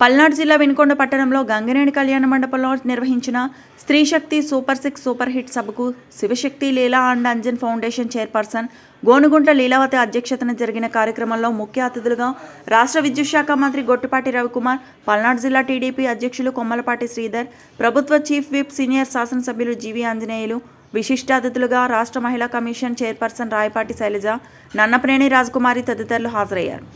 పల్నాడు జిల్లా వినుకొండ పట్టణంలో గంగినేని కళ్యాణ మండపంలో నిర్వహించిన స్త్రీ శక్తి సూపర్ సిక్స్ సూపర్ హిట్ సభకు Shivashakti Leela and Anjan foundation chairperson Gonugunta Leelavathi అధ్యక్షతన జరిగిన కార్యక్రమంలో ముఖ్య అతిథులుగా రాష్ట్ర విద్యుత్ శాఖ మంత్రి గొట్టిపాటి రవికుమార్ పల్నాడు జిల్లా టీడీపీ అధ్యక్షులు కొమ్మలపాటి శ్రీధర్ ప్రభుత్వ చీఫ్ విప్ సీనియర్ శాసనసభ్యులు జీవి ఆంజనేయులు విశిష్ట అతిథులుగా రాష్ట్ర మహిళా కమిషన్ చైర్పర్సన్ రాయపాటి శైలజ నన్నప్రేణి రాజకుమారి తదితరులు హాజరయ్యారు.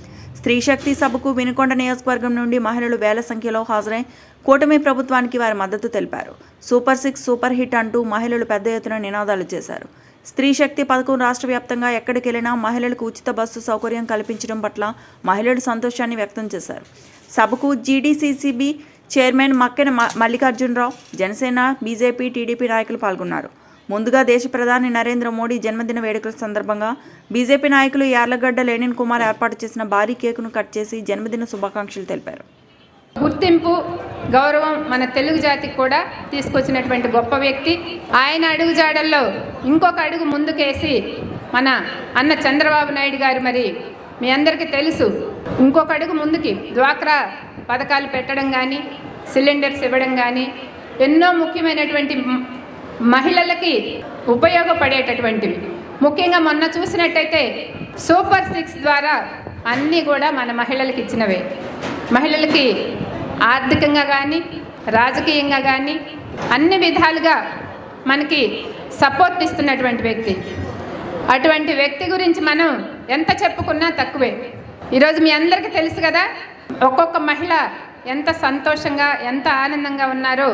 స్త్రీ శక్తి సభకు వినుకొండ నియోజకవర్గం నుండి మహిళలు వేల సంఖ్యలో హాజరై కూటమి ప్రభుత్వానికి వారి మద్దతు తెలిపారు. సూపర్ సిక్స్ సూపర్ హిట్ అంటూ మహిళలు పెద్ద ఎత్తున నినాదాలు చేశారు. స్త్రీ శక్తి పథకం రాష్ట్ర వ్యాప్తంగా ఎక్కడికెళ్ళినా మహిళలకు ఉచిత బస్సు సౌకర్యం కల్పించడం పట్ల మహిళలు సంతోషాన్ని వ్యక్తం చేశారు. సభకు జీడీసీసీబీ చైర్మన్ మక్కెన మ- మల్లికార్జునరావు జనసేన బీజేపీ టీడీపీ నాయకులు పాల్గొన్నారు. ముందుగా దేశ ప్రధాని నరేంద్ర మోడీ జన్మదిన వేడుకల సందర్భంగా బీజేపీ నాయకులు యార్లగడ్డ లేనిన్ కుమార్ ఏర్పాటు చేసిన భారీ కేకును కట్ చేసి జన్మదిన శుభాకాంక్షలు తెలిపారు. గుర్తింపు గౌరవం మన తెలుగు జాతికి కూడా తీసుకొచ్చినటువంటి గొప్ప వ్యక్తి. ఆయన అడుగుజాడల్లో ఇంకొక అడుగు ముందుకేసి మన అన్న చంద్రబాబు నాయుడు గారు మరి మీ అందరికీ తెలుసు. ఇంకొక అడుగు ముందుకి డ్వాక్రా పథకాలు పెట్టడం కానీ సిలిండర్స్ ఇవ్వడం కానీ ఎన్నో ముఖ్యమైనటువంటి మహిళలకి ఉపయోగపడేటటువంటివి. ముఖ్యంగా మొన్న చూసినట్టయితే సూపర్ సిక్స్ ద్వారా అన్నీ కూడా మన మహిళలకి ఇచ్చినవే. మహిళలకి ఆర్థికంగా కానీ రాజకీయంగా కానీ అన్ని విధాలుగా మనకి సపోర్ట్ ఇస్తున్నటువంటి వ్యక్తి. అటువంటి వ్యక్తి గురించి మనం ఎంత చెప్పుకున్నా తక్కువే. ఈరోజు మీ అందరికీ తెలుసు కదా ఒక్కొక్క మహిళ ఎంత సంతోషంగా ఎంత ఆనందంగా ఉన్నారో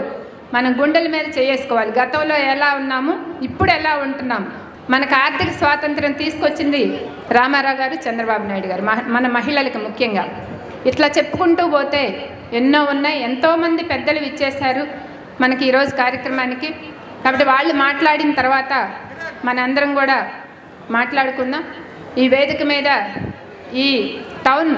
మనం గుండెల మీద చేసుకోవాలి గతంలో ఎలా ఉన్నాము? ఇప్పుడు ఎలా ఉంటున్నాం? మనకు ఆర్థిక స్వాతంత్రం తీసుకొచ్చింది రామారావు గారు చంద్రబాబు నాయుడు గారు. మహ- మన మహిళలకు ముఖ్యంగా. ఇట్లా చెప్పుకుంటూ పోతే ఎన్నో ఉన్నాయి. ఎంతోమంది పెద్దలు ఇచ్చేశారు మనకి ఈరోజు కార్యక్రమానికి. కాబట్టి వాళ్ళు మాట్లాడిన తర్వాత మనందరం కూడా మాట్లాడుకుందాం. ఈ వేదిక మీద ఈ టౌన్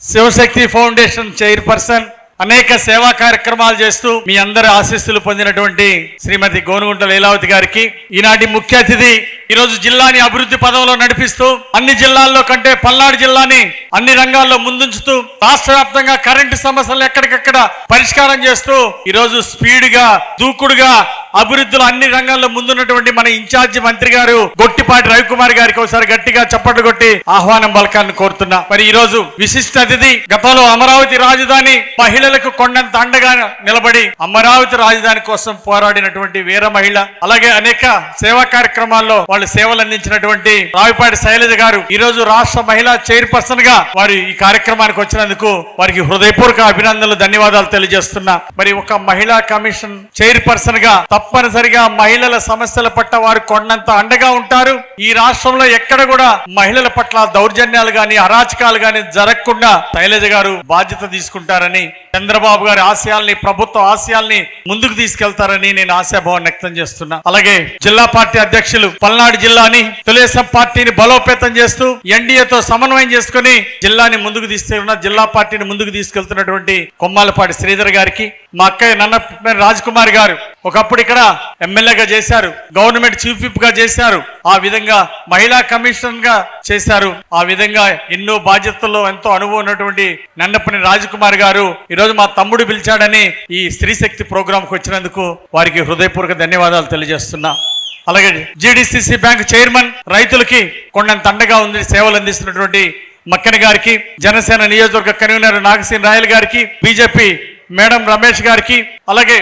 శివశక్తి ఫౌండేషన్ చైర్పర్సన్ అనేక సేవా కార్యక్రమాలు చేస్తూ మీ అందరి ఆశీస్సులు పొందినటువంటి శ్రీమతి గోనుగుంట లీలావతి గారికి. ఈనాటి ముఖ్య అతిథి ఈరోజు జిల్లాని అభివృద్ధి పదంలో నడిపిస్తూ అన్ని జిల్లాల్లో కంటే పల్నాడు జిల్లాని అన్ని రంగాల్లో ముందుంచుతూ రాష్ట్ర వ్యాప్తంగా కరెంటు సమస్యలు ఎక్కడికక్కడ పరిష్కారం చేస్తూ ఈరోజు స్పీడ్గా దూకుడుగా అభివృద్ధిలో అన్ని రంగాల్లో ముందున్నటువంటి మన ఇన్ఛార్జి మంత్రి గారు గొట్టిపాటి రవికుమార్ గారికి ఒకసారి గట్టిగా చప్పట్లు కొట్టి ఆహ్వానం పలకాన్ని కోరుతున్నా. మరి ఈ రోజు విశిష్ట అతిథి గతంలో అమరావతి రాజధాని మహిళలకు కొండంత అండగా నిలబడి అమరావతి రాజధాని కోసం పోరాడినటువంటి వీర మహిళ అలాగే అనేక సేవా కార్యక్రమాల్లో వాళ్ళు సేవలు అందించినటువంటి రావిపాటి శైలజ గారు ఈ రోజు రాష్ట్ర మహిళా చైర్పర్సన్గా వారు ఈ కార్యక్రమానికి వచ్చినందుకు వారికి హృదయపూర్వక అభినందనలు ధన్యవాదాలు తెలియజేస్తున్నా. మరి ఒక మహిళా కమిషన్ చైర్పర్సన్గా తప్పనిసరిగా మహిళల సమస్యల పట్ల వారు కొండంత అండగా ఉంటారు. ఈ రాష్ట్రంలో ఎక్కడ కూడా మహిళల పట్ల దౌర్జన్యాలు గాని అరాచకాలు గాని జరగకుండా శైలజ గారు బాధ్యత తీసుకుంటారని చంద్రబాబు గారి ఆశయాల్ని ప్రభుత్వ ఆశయాల్ని ముందుకు తీసుకెళ్తారని నేను ఆశాభావం వ్యక్తం చేస్తున్నా. అలాగే జిల్లా పార్టీ అధ్యక్షులు పల్నాడు జిల్లాని తెలుగుదేశం పార్టీని బలోపేతం చేస్తూ ఎన్డీఏతో సమన్వయం చేసుకుని జిల్లాని ముందుకు తీసుకెళ్తున్న జిల్లా పార్టీని ముందుకు తీసుకెళ్తున్నటువంటి కొమ్మాలపాటి శ్రీధర్ గారికి మా అక్కయ్య నన్న రాజ్కుమార్ గారు ఒకప్పుడు ఇక్కడ ఎమ్మెల్యేగా చేశారు గవర్నమెంట్ చీఫ్ విప్గా చేశారు ఆ విధంగా మహిళా కమిషన్గా చేశారు. ఆ విధంగా ఎన్నో బాధ్యతల్లో ఎంతో అనుభవం ఉన్నటువంటి నన్నపని రాజకుమార్ గారు ఈరోజు మా తమ్ముడు పిలిచాడని ఈ స్త్రీ శక్తి ప్రోగ్రాంకి వచ్చినందుకు వారికి హృదయపూర్వక ధన్యవాదాలు తెలియజేస్తున్నా. అలాగే జీడిసిసి బ్యాంక్ చైర్మన్ రైతులకి కొండంత అండగా ఉంది సేవలు అందిస్తున్నటువంటి మక్కన గారికి జనసేన నియోజకవర్గ కన్వీనర్ నాగసేన్ రాయల్ గారికి బీజేపీ మేడం రమేష్ గారికి అలాగే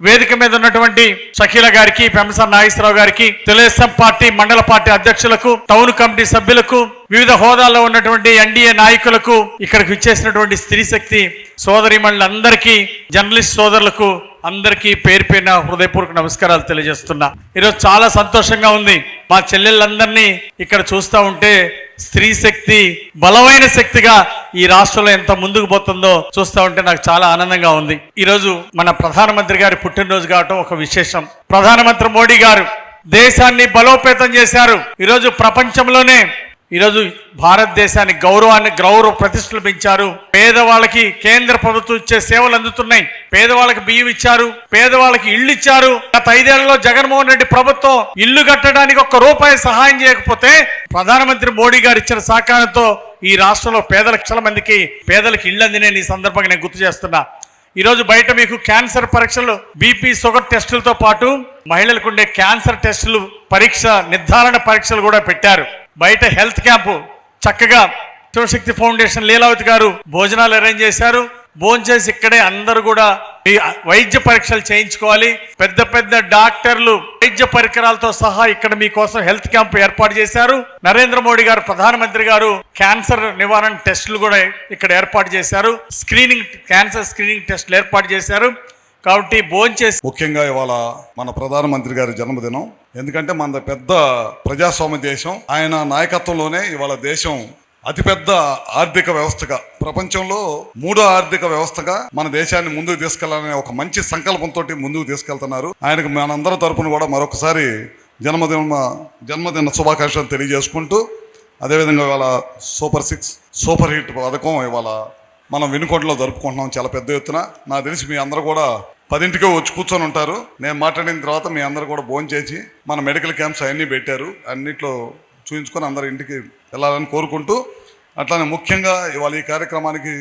వేదిక మీద ఉన్నటువంటి షకీల గారికి పెంస నాగేశ్వరరావు గారికి తెలుగుదేశం పార్టీ మండల పార్టీ అధ్యక్షులకు టౌన్ కమిటీ సభ్యులకు వివిధ హోదాల్లో ఉన్నటువంటి ఎన్డీఏ నాయకులకు ఇక్కడికి ఇచ్చేసినటువంటి స్త్రీ శక్తి సోదరి సోదరిమణులందరికీ జర్నలిస్ట్ సోదరులకు అందరికీ పేరు పేరిన హృదయపూర్వక నమస్కారాలు తెలియజేస్తున్నా. ఈరోజు చాలా సంతోషంగా ఉంది. మా చెల్లెళ్ళందరినీ ఇక్కడ చూస్తూ ఉంటే స్త్రీ శక్తి బలమైన శక్తిగా ఈ రాష్ట్రంలో ఎంత ముందుకు పోతుందో చూస్తూ ఉంటే నాకు చాలా ఆనందంగా ఉంది. ఈరోజు మన ప్రధానమంత్రి గారి పుట్టినరోజు కావటం ఒక విశేషం. ప్రధానమంత్రి మోడీ గారు దేశాన్ని బలోపేతం చేశారు. ఈరోజు ప్రపంచంలోనే ఈరోజు భారతదేశానికి గౌరవాన్ని గౌరవ ప్రతిష్టలు పెంచారు. పేదవాళ్ళకి కేంద్ర ప్రభుత్వం ఇచ్చే సేవలు అందుతున్నాయి. పేదవాళ్ళకి బియ్యం ఇచ్చారు. పేదవాళ్ళకి ఇళ్ళు ఇచ్చారు. గత ఐదేళ్ళలో జగన్మోహన్ రెడ్డి ప్రభుత్వం ఇల్లు కట్టడానికి ఒక్క రూపాయి సహాయం చేయకపోతే ప్రధానమంత్రి మోడీ గారు ఇచ్చిన సహకారంతో ఈ రాష్ట్రంలో పేద లక్షల మందికి పేదలకు ఇళ్ళు అందినే ఈ సందర్భంగా నేను గుర్తు చేస్తున్నా. ఈరోజు బయట మీకు క్యాన్సర్ పరీక్షలు బీపీ షుగర్ టెస్టులతో పాటు మహిళలకు ఉండే క్యాన్సర్ టెస్టులు పరీక్ష నిర్ధారణ పరీక్షలు కూడా పెట్టారు. బయట హెల్త్ క్యాంపు చక్కగా శివశక్తి ఫౌండేషన్ లీలావతి గారు భోజనాలు అరేంజ్ చేశారు. భోంచేసి ఇక్కడే అందరూ కూడా ఈ వైద్య పరీక్షలు చేయించుకోవాలి. పెద్ద పెద్ద డాక్టర్లు వైద్య పరికరాలతో సహా ఇక్కడ మీకోసం హెల్త్ క్యాంప్ ఏర్పాటు చేశారు. నరేంద్ర మోడీ గారు ప్రధానమంత్రి గారు క్యాన్సర్ నివారణ టెస్టులు కూడా ఇక్కడ ఏర్పాటు చేశారు. స్క్రీనింగ్ క్యాన్సర్ స్క్రీనింగ్ టెస్టులు ఏర్పాటు చేశారు. కాబట్టి భోంచేసి ముఖ్యంగా ఇవాళ మన ప్రధానమంత్రి గారి జన్మదినం. ఎందుకంటే మన పెద్ద ప్రజాస్వామ్య దేశం. ఆయన నాయకత్వంలోనే ఇవాళ దేశం అతిపెద్ద ఆర్థిక వ్యవస్థగా ప్రపంచంలో మూడో ఆర్థిక వ్యవస్థగా మన దేశాన్ని ముందుకు తీసుకెళ్ళాలనే ఒక మంచి సంకల్పంతో ముందుకు తీసుకెళ్తున్నారు. ఆయనకు మనందరి తరపున కూడా మరొకసారి జన్మదిన జన్మదిన శుభాకాంక్షలు తెలియజేసుకుంటూ అదేవిధంగా ఇవాళ సూపర్ సిక్స్ సూపర్ హిట్ పథకం ఇవాళ మనం వినుకొండలో జరుపుకుంటున్నాం చాలా పెద్ద ఎత్తున. నాకు తెలిసి మీ అందరూ కూడా పదింటికే వచ్చి కూర్చొని ఉంటారు. నేను మాట్లాడిన తర్వాత మీ అందరు కూడా భోజనం చేసి మన మెడికల్ క్యాంప్స్ అవన్నీ పెట్టారు. అన్నిట్లో చూపించుకొని అందరు ఇంటికి వెళ్ళాలని కోరుకుంటూ అట్లానే ముఖ్యంగా ఇవాళ ఈ కార్యక్రమానికి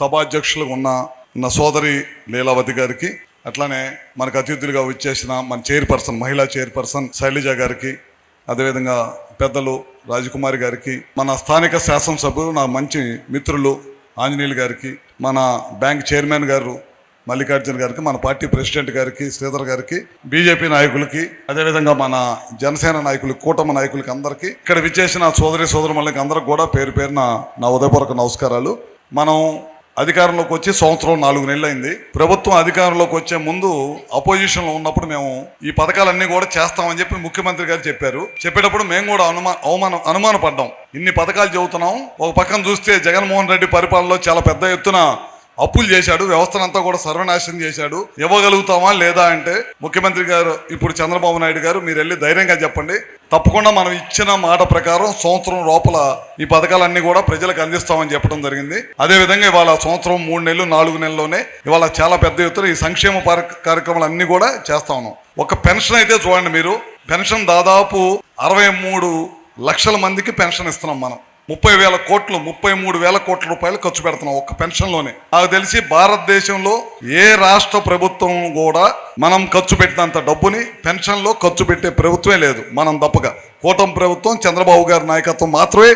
సభాధ్యక్షులు ఉన్న నా సోదరి లీలావతి గారికి అట్లానే మనకు అతిథులుగా వచ్చేసిన మన చైర్పర్సన్ మహిళా చైర్పర్సన్ శైలజ గారికి అదేవిధంగా పెద్దలు రాజకుమారి గారికి మన స్థానిక శాసనసభ్యులు నా మంచి మిత్రులు ఆంజనేయులు గారికి మన బ్యాంక్ చైర్మన్ గారు మల్లికార్జున గారికి మన పార్టీ ప్రెసిడెంట్ గారికి శ్రీధర్ గారికి బీజేపీ నాయకులకి అదేవిధంగా మన జనసేన నాయకులకి కూటమి నాయకులకి అందరికీ ఇక్కడ విచ్చేసిన సోదరి సోదరులకి అందరికి కూడా పేరు పేరున నా ఉదయపూర్వక నమస్కారాలు. మనం అధికారంలోకి వచ్చి సంవత్సరం నాలుగు నెలలు అయింది ప్రభుత్వం అధికారంలోకి వచ్చే ముందు అపోజిషన్లో ఉన్నప్పుడు మేము ఈ పథకాలన్నీ కూడా చేస్తామని చెప్పి ముఖ్యమంత్రి గారు చెప్పారు. చెప్పేటప్పుడు మేము కూడా అనుమా అవమానం అనుమానపడ్డాం. ఇన్ని పథకాలు చెబుతున్నాం. ఒక పక్కన చూస్తే జగన్మోహన్ రెడ్డి పరిపాలనలో చాలా పెద్ద ఎత్తున అప్పులు చేశాడు వ్యవస్థనంతా కూడా సర్వనాశనం చేశాడు. ఇవ్వగలుగుతామా లేదా అంటే ముఖ్యమంత్రి గారు ఇప్పుడు చంద్రబాబు నాయుడు గారు మీరు వెళ్ళి ధైర్యంగా చెప్పండి. తప్పకుండా మనం ఇచ్చిన మాట ప్రకారం సంవత్సరం లోపల ఈ పథకాలన్నీ కూడా ప్రజలకు అందిస్తామని చెప్పడం జరిగింది. అదేవిధంగా ఇవాళ సంవత్సరం మూడు నెలలు నాలుగు నెలల్లోనే ఇవాళ చాలా పెద్ద ఎత్తున ఈ సంక్షేమ కార్యక్రమాలు అన్నీ కూడా చేస్తా ఉన్నాం. ఒక పెన్షన్ అయితే చూడండి మీరు. పెన్షన్ దాదాపు అరవై మూడు లక్షల మందికి పెన్షన్ ఇస్తున్నాం మనం. ముప్పై వేల కోట్లు ముప్పై మూడు వేల కోట్ల రూపాయలు ఖర్చు పెడుతున్నాం ఒక్క పెన్షన్లోనే. నాకు తెలిసి భారతదేశంలో ఏ రాష్ట్ర ప్రభుత్వం కూడా మనం ఖర్చు పెట్టినంత డబ్బుని పెన్షన్లో ఖర్చు పెట్టే ప్రభుత్వమే లేదు. మనం తప్పగా కూటమి ప్రభుత్వం చంద్రబాబు గారి నాయకత్వం మాత్రమే